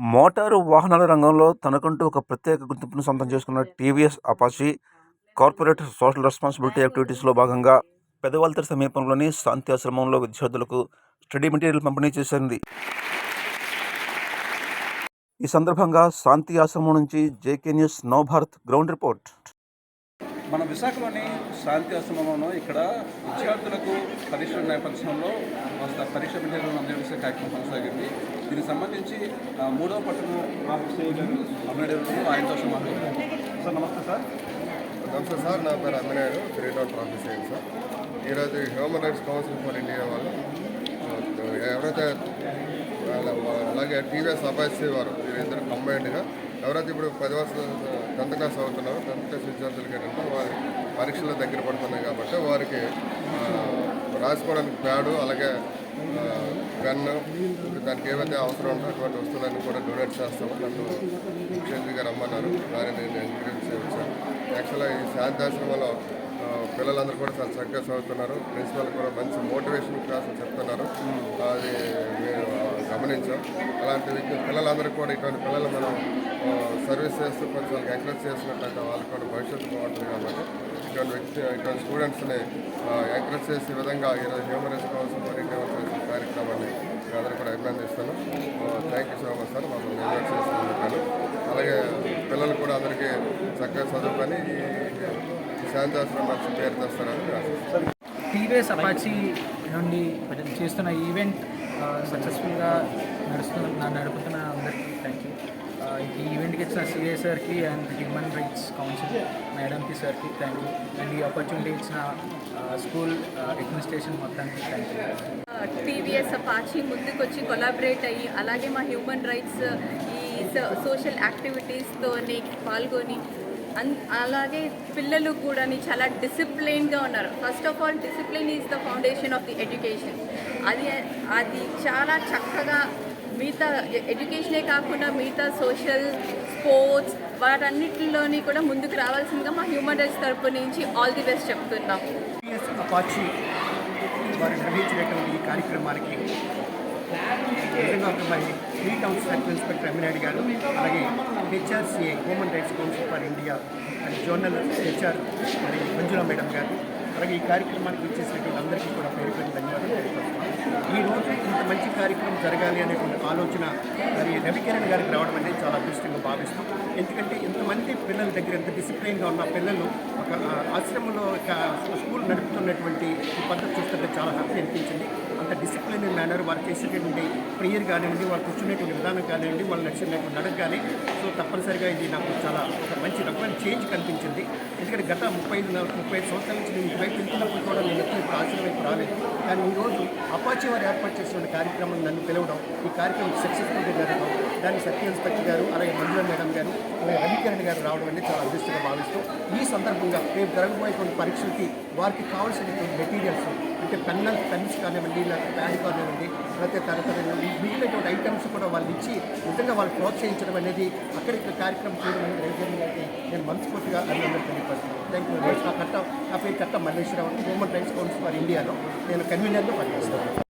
Motor వాహనాల రంగంలో తనకంటూ ఒక ప్రత్యేక గుర్తింపును సొంతం చేసుకున్న TVS Apache corporate social responsibility యాక్టివిటీస్లో భాగంగా పెదవాల్తరి సమీపంలోని శాంతి ఆశ్రమంలో విద్యార్థులకు స్టడీ మెటీరియల్ పంపిణీ చేసింది ఈ సందర్భంగా శాంతి ఆశ్రమం నుంచి JK news Navabharat ground report. మన విశాఖలోని శాంతి ఆశ్రమంలో ఇక్కడ విద్యార్థులకు పరీక్ష నేపథ్యంలో పరీక్ష మెటీరియల్ అందజేసే కార్యక్రమం కొనసాగింది. దీనికి సంబంధించి మూడవ పట్టణ ఆఫీసర్ గారు ఆయనతో మాట్లాడుతున్నాం సార్ నమస్తే సార్. నమస్తే సార్ నా పేరు అమ్మనాయుడు త్రీ టౌన్ ఆఫీస్ అయ్యింది సార్. ఈరోజు human rights council for India వాళ్ళు ఎవరైతే అలాగే టీవీఎస్ అభ్యర్థి వారు వీరిద్దరు కంబైన్డ్గా ఎవరైతే ఇప్పుడు పది వర్షాలు టెన్త్ క్లాస్ అవుతున్నారో టెన్త్ క్లాస్ విద్యార్థులకి ఏంటంటే వారి పరీక్షలు దగ్గర పడుతున్నాయి కాబట్టి వారికి రాసుకోవడానికి ప్యాడు అలాగే గన్ను దానికి ఏవైతే అవసరం ఉందో అటువంటి వస్తువులన్నీ కూడా డొనేట్ చేస్తాము. నన్ను ముఖ్య అతిథిగా రమ్మన్నారు. వారిని నేను ఎంకరేజ్ చేయించాను యాక్చువల్గా ఈ శాంతాశ్రమంలో పిల్లలందరూ కూడా చాలా చక్కగా చదువుతున్నారు. ప్రిన్సిపల్ కూడా మంచి మోటివేషన్ క్లాసులు చెప్తున్నారు. అది మేము గమనించాం. అలాంటి పిల్లలందరికీ పిల్లలందరూ కూడా ఇటువంటి పిల్లలు మనం సర్వీస్ చేస్తూ కొంచెం వాళ్ళకి ఎంకరేజ్ చేసినట్లయితే వాళ్ళకి కూడా భవిష్యత్తు బాగుంటుంది కాబట్టి ఇటువంటి వ్యక్తి ఇటువంటి స్టూడెంట్స్ని ఎంకరేజ్ చేసే విధంగా ఈరోజు హ్యూమన్ రెస్పాన్స్ కౌన్సిల్ ఫర్ చేసిన కార్యక్రమాన్ని మీ అందరూ కూడా అభినందిస్తాను thank you so much sir మమ్మల్ని ఇన్వైట్ చేసినందుకు. అలాగే పిల్లలు కూడా అందరికీ చక్కగా చదువుకొని ఈ ఈ శాంతాశ్రమం మంచి పేరు తెస్తారని ఆశిస్తున్నాను టీవీఎస్ అపాచి నుండి చేస్తున్న ఈవెంట్ సక్సెస్ఫుల్గా నడుస్తున్న నడుపుతున్న అందరికీ థ్యాంక్ యూ ఈ ఈవెంట్కి ఇచ్చిన సిఏ సార్కి అండ్ హ్యూమన్ రైట్స్ కౌన్సిల్ మేడంకి సార్కి థ్యాంక్ యూ అండ్ ఈ ఆపర్చునిటీ ఇచ్చిన స్కూల్ అడ్మినిస్ట్రేషన్ మొత్తానికి థ్యాంక్ యూ టీవీఎస్ అపాచీ ముందుకొచ్చి కొలాబరేట్ అయ్యి అలాగే మా హ్యూమన్ రైట్స్ ఈ సోషల్ యాక్టివిటీస్తో పాల్గొని అలాగే పిల్లలు కూడా చాలా డిసిప్లైన్గా ఉన్నారు. First of all discipline is the foundation of the education. అది అది చాలా చక్కగా మిగతా ఎడ్యుకేషనే కాకుండా మిగతా సోషల్ స్పోర్ట్స్ వాటన్నిటిలోని కూడా ముందుకు రావాల్సిందిగా మా హ్యూమన్ రైట్స్ తరపు నుంచి ఆల్ ది బెస్ట్ చెప్తున్నాం. వారు నిర్వహించినటువంటి ఈ కార్యక్రమానికి మరి three town circle inspector Amminaidu గారు అలాగే HRCA human rights council for India and zonal HR మరి మంజుల మేడం గారు. అలాగే ఈ కార్యక్రమానికి వచ్చేసినటువంటి అందరికీ కూడా పేరు పెట్టి ధన్యవాదాలు తెలియపరుస్తున్నాను. ఈ రోజు ఇంత మంచి కార్యక్రమం జరగాలి అనేటువంటి ఆలోచన మరి రవికిరణ్ గారికి రావడం అనేది చాలా అదృష్టంగా భావిస్తాం. ఎందుకంటే ఇంతమంది పిల్లల దగ్గర ఎంత డిసిప్లైన్గా ఉన్న పిల్లలు ఒక ఆశ్రమంలో ఒక స్కూల్ నడుపుతున్నటువంటి ఈ పద్ధతి చూస్తుంటే చాలా హ్యాపీ అనిపించింది. అంత డిసిప్లిన్ మేనర్ వారు చేసేటటువంటి ప్రేయర్ కానివ్వండి వాళ్ళు కూర్చునేటువంటి విధానం కానివ్వండి వాళ్ళు నడిచినటువంటి నడక కానీ సో తప్పనిసరిగా ఇది నాకు చాలా ఒక మంచి రకమైన చేంజ్ కనిపించింది. ఎందుకంటే గత ముప్పై ఐదు ముప్పై ఐదు సంవత్సరాల నుంచి నేను ఇటువైపు వెళ్తున్నప్పుడు కూడా నేను ఎప్పుడు ఇప్పుడు ఆశ్రమం వైపు రాలేదు. కానీ ఈరోజు అపాచీ వారు ఏర్పాటు చేసిన కార్యక్రమం నన్ను పిలవడం ఈ కార్యక్రమం సక్సెస్ఫుల్గా జరగడం దాన్ని సత్య ఇన్స్పెక్టర్ గారు అలాగే మంజుల మేడం గారు అలాగే రవికిరణ్ గారు రావడం అనేది చాలా అదృష్టంగా భావిస్తూ ఈ సందర్భంగా రేపు జరగబోయేటువంటి పరీక్షలకి వారికి కావాల్సినటువంటి మెటీరియల్స్ అంటే పెన్నల్ పెన్స్ కానివ్వండి లేకపోతే ప్యాడ్ కానివ్వండి లేకపోతే తరతర మిగిలినటువంటి ఐటమ్స్ కూడా వాళ్ళు ఇచ్చి నిజంగా వాళ్ళు ప్రోత్సహించడం అనేది అక్కడ కార్యక్రమం చేయడం అనేది రైతులు అయితే నేను మనస్ఫూర్తిగా అభినందన తెలియపడుతున్నాను థ్యాంక్ యూ నా కట్ట నా పేరు Katta Malleswararao human rights council for ఇండియాలో నేను కన్వీనర్గా పనిచేస్తాను